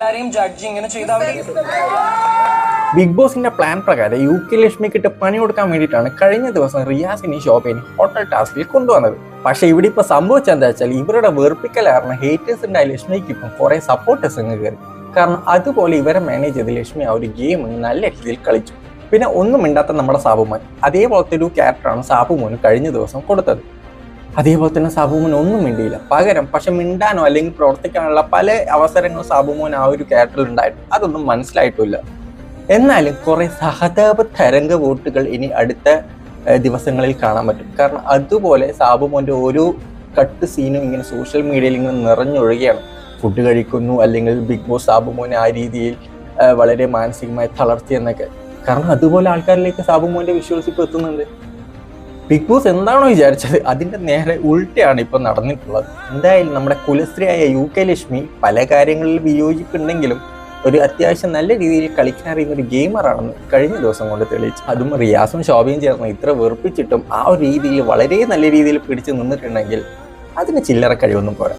എല്ലാരെയും ജഡ്ജ് ഇങ്ങനെ ചെയ്ത അവർ ബിഗ് ബോസിന്റെ പ്ലാൻ പ്രകാരം യു കെ ലക്ഷ്മിക്കിട്ട് പണി കൊടുക്കാൻ വേണ്ടിയിട്ടാണ് കഴിഞ്ഞ ദിവസം റിയാസിനെ ശോഭനെ ഹോട്ടൽ ടാസ്കിൽ കൊണ്ടുവന്നത്. പക്ഷെ ഇവിടെ ഇപ്പൊ സംഭവിച്ചത് എന്താ വെച്ചാൽ ഇവരുടെ വെറുപ്പിക്കൽ കാരണം ഹേറ്റേഴ്സ് ഉണ്ടായ ലക്ഷ്മിക്ക് ഇപ്പം കുറെ സപ്പോർട്ടേഴ്സ് അങ്ങ് കയറി. കാരണം അതുപോലെ ഇവരെ മാനേജ് ചെയ്ത് ലക്ഷ്മി ആ ഒരു ഗെയിം നല്ല രീതിയിൽ കളിച്ചു. പിന്നെ ഒന്നും മിണ്ടാത്ത നമ്മുടെ സാബുമോൻ. അതേപോലത്തെ ഒരു ക്യാരക്ടറാണ് സാബുമോന് കഴിഞ്ഞ ദിവസം കൊടുത്തത്. അതേപോലെ തന്നെ സാബുമോൻ ഒന്നും മിണ്ടിയില്ല. പകരം പക്ഷെ മിണ്ടാനോ അല്ലെങ്കിൽ പ്രവർത്തിക്കാനുള്ള പല അവസരങ്ങളും സാബുമോൻ ആ ഒരു ക്യാരക്ടറിൽ ഉണ്ടായിരുന്നു അതൊന്നും മനസ്സിലായിട്ടില്ല. എന്നാലും കുറെ സഹതാപ തരംഗ വോട്ടുകൾ ഇനി അടുത്ത ദിവസങ്ങളിൽ കാണാൻ പറ്റും. കാരണം അതുപോലെ സാബുമോന്റെ ഓരോ കട്ട് സീനും ഇങ്ങനെ സോഷ്യൽ മീഡിയയിൽ ഇങ്ങനെ നിറഞ്ഞൊഴുകയാണ്. ഫുഡ് കഴിക്കുന്നു അല്ലെങ്കിൽ ബിഗ് ബോസ് സാബുമോനെ ആ രീതിയിൽ വളരെ മാനസികമായി തളർത്തി എന്നൊക്കെ. കാരണം അതുപോലെ ആൾക്കാരിലേക്ക് സാബുമോന്റെ വിഷ്വൽസ് ഇപ്പോൾ എത്തുന്നുണ്ട്. ബിഗ് ബോസ് എന്താണോ വിചാരിച്ചത്? അതിന്റെ നേരെ ഉൾട്ടയാണ് ഇപ്പോൾ നടന്നിട്ടുള്ളത്. എന്തായാലും നമ്മുടെ കുലശ്രീയായ യു കെ ലക്ഷ്മി പല കാര്യങ്ങളിൽ വിയോജിപ്പുണ്ടെങ്കിലും ഒരു അത്യാവശ്യം നല്ല രീതിയിൽ കളിക്കാൻ അറിയുന്ന ഒരു ഗെയിമറാണെന്ന് കഴിഞ്ഞ ദിവസം കൊണ്ട് തെളിയിച്ചു. അതും റിയാസും ഷോബിയും ചേർന്ന് ഇത്ര വെറുപ്പിച്ചിട്ടും ആ ഒരു രീതിയിൽ വളരെ നല്ല രീതിയിൽ പിടിച്ചു നിന്നിട്ടുണ്ടെങ്കിൽ അതിന് ചില്ലറ കഴിവൊന്നും പോരാ.